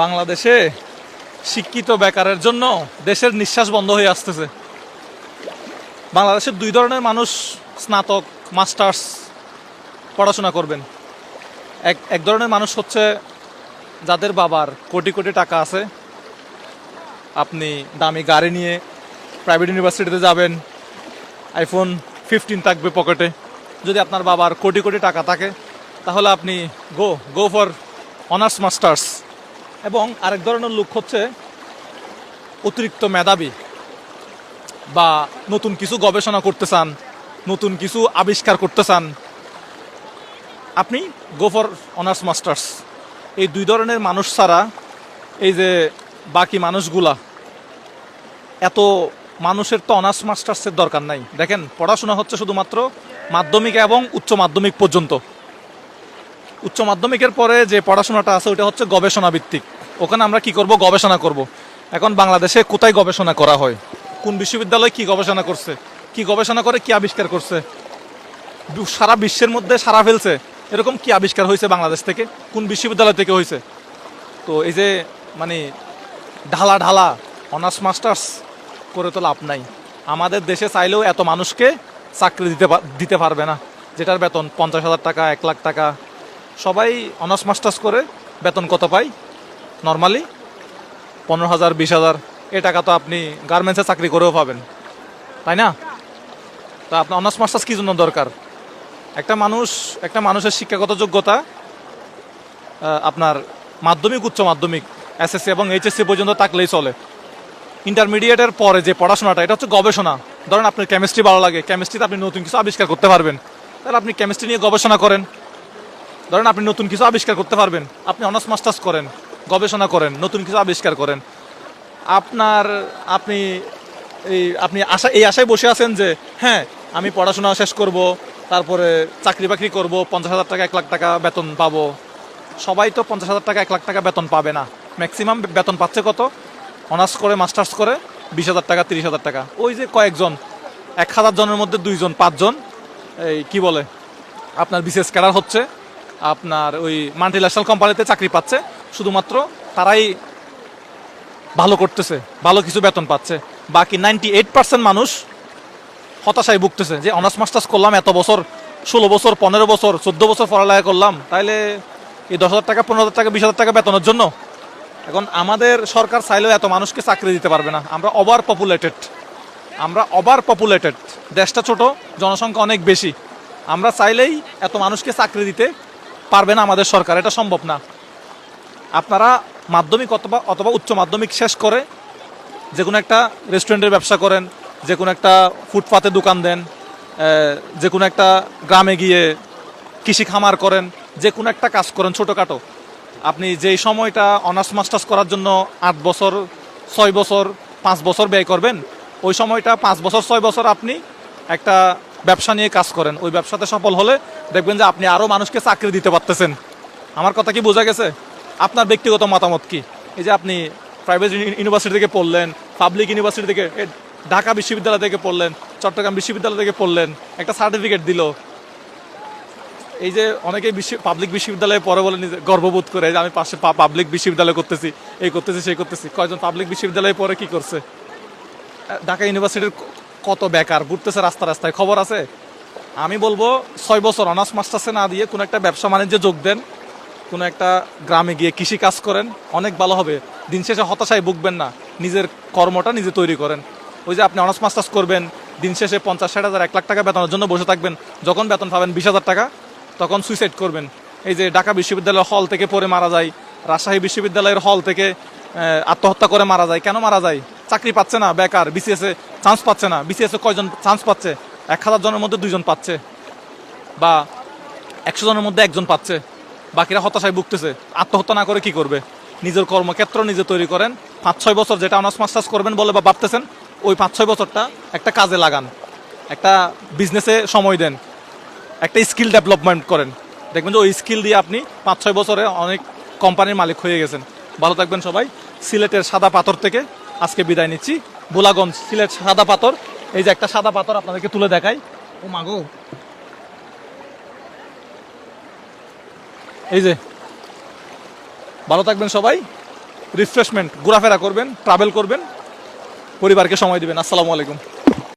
বাংলাদেশে শিক্ষিত বেকারের জন্য দেশের নিঃশ্বাস বন্ধ হয়ে আসতেছে। বাংলাদেশের দুই ধরনের মানুষ স্নাতক, মাস্টার্স পড়াশোনা করবেন। এক এক ধরনের মানুষ হচ্ছে যাদের বাবার কোটি কোটি টাকা আছে। আপনি দামি গাড়ি নিয়ে প্রাইভেট ইউনিভার্সিটিতে যাবেন আইফোন ফিফটিন থাকবে পকেটে যদি আপনার বাবার কোটি কোটি টাকা থাকে, তাহলে আপনি go go for honours masters এবং আরেক ধরনের লোক হচ্ছে অতিরিক্ত মেধাবী বা নতুন কিছু গবেষণা করতে চান, নতুন কিছু আবিষ্কার করতে চান। আপনি গো ফর অনার্স মাস্টার্স এই দুই ধরনের মানুষ ছাড়া এই যে বাকি মানুষগুলা, এত মানুষের তো অনার্স মাস্টার্সের দরকার নাই। দেখেন, পড়াশোনা হচ্ছে শুধুমাত্র মাধ্যমিক এবং উচ্চ মাধ্যমিক পর্যন্ত। উচ্চ মাধ্যমিকের পরে যে পড়াশোনাটা আছে ওটা হচ্ছে গবেষণা ভিত্তিক। ওখানে আমরা কি করব? গবেষণা করব। এখন বাংলাদেশে কোথায় গবেষণা করা হয়? কোন বিশ্ববিদ্যালয় কি গবেষণা করছে? কি গবেষণা করে, কি আবিষ্কার করছে? সারা বিশ্বের মধ্যে সারা ফেলছে। এরকম কি আবিষ্কার হয়েছে বাংলাদেশ থেকে? কোন বিশ্ববিদ্যালয় থেকে হয়েছে? তো এই যে মানে ঢালা ঢালা অনার্স মাস্টার্স করে তো লাভ নাই। আমাদের দেশে চাইলেও এত মানুষকে চাকরি দিতে দিতে পারবে না। যেটার বেতন পঞ্চাশ হাজার টাকা, এক লাখ টাকা সবাই অনার্স মাস্টার্স করে বেতন কত পায়? নর্মালি পনেরো হাজার, বিশ হাজার। এ টাকা তো আপনি গার্মেন্টসে চাকরি করেও পাবেন। তাই না? তা আপনার অনার্স মাস্টার্স কী জন্য দরকার? একটা মানুষ, একটা মানুষের শিক্ষাগত যোগ্যতা আপনার মাধ্যমিক, উচ্চ মাধ্যমিক এসএসসি এবং এইচএসসি পর্যন্ত থাকলেই চলে। ইন্টারমিডিয়েটের পরে যে পড়াশোনাটা, এটা হচ্ছে গবেষণা। ধরেন আপনার কেমিস্ট্রি ভালো লাগে কেমিস্ট্রিতে আপনি নতুন কিছু আবিষ্কার করতে পারবেন। তাহলে আপনি কেমিস্ট্রি নিয়ে গবেষণা করেন। ধরেন আপনি নতুন কিছু আবিষ্কার করতে পারবেন। আপনি অনার্স মাস্টার্স করেন, গবেষণা করেন, নতুন কিছু আবিষ্কার করেন। আপনার, আপনি এই, আপনি আশা, এই আশায় বসে আছেন যে হ্যাঁ আমি পড়াশোনা শেষ করব, তারপরে চাকরি বাকরি করব, পঞ্চাশ হাজার টাকা, এক লাখ টাকা বেতন পাবো। সবাই তো পঞ্চাশ হাজার টাকা, এক লাখ টাকা বেতন পাবে না। ম্যাক্সিমাম বেতন পাচ্ছে কত? অনার্স করে মাস্টার্স করে, বিশ হাজার টাকা, তিরিশ হাজার টাকা। ওই যে কয়েকজন, এক হাজার জনের মধ্যে দুইজন, পাঁচজন, এই কি বলে, আপনার বিশেষ ক্যাডার হচ্ছে আপনার ওই মাল্টিন্যাশনাল কোম্পানিতে চাকরি পাচ্ছে। শুধুমাত্র তারাই ভালো করতেছে, ভালো কিছু বেতন পাচ্ছে। বাকি নাইনটি এইট পার্সেন্ট মানুষ হতাশায় ভুগতেছে যে অনার্স মাস্টার্স করলাম, এত বছর, ষোলো বছর, পনেরো বছর, চোদ্দ বছর পড়ালেখা করলাম, তাইলে এই দশ হাজার টাকা, পনেরো হাজার টাকা, বিশ হাজার টাকা বেতনের জন্য? এখন আমাদের সরকার চাইলেও এত মানুষকে চাকরি দিতে পারবে না। আমরা ওভার পপুলেটেড আমরা ওভার পপুলেটেড দেশটা ছোট, জনসংখ্যা অনেক বেশি। আমরা চাইলেই এত মানুষকে চাকরি দিতে পারবে না আমাদের সরকার, এটা সম্ভব না। আপনারা মাধ্যমিক অথবা অথবা উচ্চ মাধ্যমিক শেষ করে যে কোনো একটা রেস্টুরেন্টের ব্যবসা করেন, যে কোনো একটা ফুটপাতে দোকান দেন যে কোনো একটা গ্রামে গিয়ে কৃষি খামার করেন, যে কোনো একটা কাজ করেন ছোটোখাটো। আপনি যেই সময়টা অনার্স মাস্টার্স করার জন্য আট বছর, ছয় বছর, পাঁচ বছর ব্যয় করবেন, ওই সময়টা পাঁচ বছর, ছয় বছর আপনি একটা ব্যবসা নিয়ে কাজ করেন, ওই ব্যবসাতে সফল হলে দেখবেন যে আপনি আরও মানুষকে চাকরি দিতে পারতেছেন। আমার কথা কি বোঝা গেছে? আপনার ব্যক্তিগত মতামত কি? এই যে আপনি প্রাইভেট ইউনিভার্সিটি থেকে পড়লেন পাবলিক ইউনিভার্সিটি থেকে ঢাকা বিশ্ববিদ্যালয় থেকে পড়লেন, চট্টগ্রাম বিশ্ববিদ্যালয় থেকে পড়লেন, একটা সার্টিফিকেট দিল। এই যে অনেকে বিশ্ব পাবলিক বিশ্ববিদ্যালয়ে পড়ে বলে নিজে গর্ববোধ করে যে আমি পাশে পাবলিক বিশ্ববিদ্যালয় করতেছি, এই করতেছি, সেই করতেছি, কয়জন পাবলিক বিশ্ববিদ্যালয়ে পরে কি করছে? ঢাকা ইউনিভার্সিটির কত বেকার, ঘুরতেছে রাস্তা রাস্তায়, খবর আছে? আমি বলব, ছয় বছর অনার্স মাস্টার্সে না দিয়ে কোনো একটা ব্যবসা বাণিজ্যে যোগ দেন, কোনো একটা গ্রামে গিয়ে কৃষি কাজ করেন, অনেক ভালো হবে। দিন শেষে হতাশায় ভুগবেন না, নিজের কর্মটা নিজে তৈরি করেন। ওই যে আপনি অনার্স মাস্টার্স করবেন, দিন শেষে পঞ্চাশ, ষাট হাজার, এক লাখ টাকা বেতনের জন্য বসে থাকবেন, যখন বেতন পাবেন বিশ হাজার টাকা, তখন সুইসাইড করবেন। এই যে ঢাকা বিশ্ববিদ্যালয়ের হল থেকে পড়ে মারা যায়, রাজশাহী বিশ্ববিদ্যালয়ের হল থেকে আত্মহত্যা করে মারা যায়, কেন মারা যায়? চাকরি পাচ্ছে না, বেকার বিসিএস এ চান্স পাচ্ছে না। বিসিএস এ কয়জন চান্স পাচ্ছে? এক হাজার জনের মধ্যে দুইজন পাচ্ছে। বা একশো জনের মধ্যে একজন পাচ্ছে। বাকিরা হতাশায় ভুগতেছে। আত্মহত্যা না করে কি করবে? নিজের কর্মক্ষেত্র নিজে তৈরি করেন। পাঁচ, ছয় বছর যেটা অনার্স মাস্টার্স করবেন বলে বা ভাবতেছেন, ওই পাঁচ, ছয় বছরটা একটা কাজে লাগান। একটা বিজনেসে সময় দেন। একটা স্কিল ডেভেলপমেন্ট করেন। দেখবেন যে ওই স্কিল দিয়ে আপনি পাঁচ, ছয় বছরে অনেক কোম্পানির মালিক হয়ে গেছেন। ভালো থাকবেন সবাই। সিলেটের সাদা পাথর থেকে আজকে বিদায় নিচ্ছি। বোলাগঞ্জ সিলেট সাদা পাথর। এই যে একটা সাদা পাথর আপনাদেরকে তুলে দেখাই। ও মাগো এই যে। ভালো থাকবেন সবাই। রিফ্রেশমেন্ট ঘোরাফেরা করবেন ট্রাভেল করবেন। পরিবারকে সময় দেবেন। আসসালামু আলাইকুম।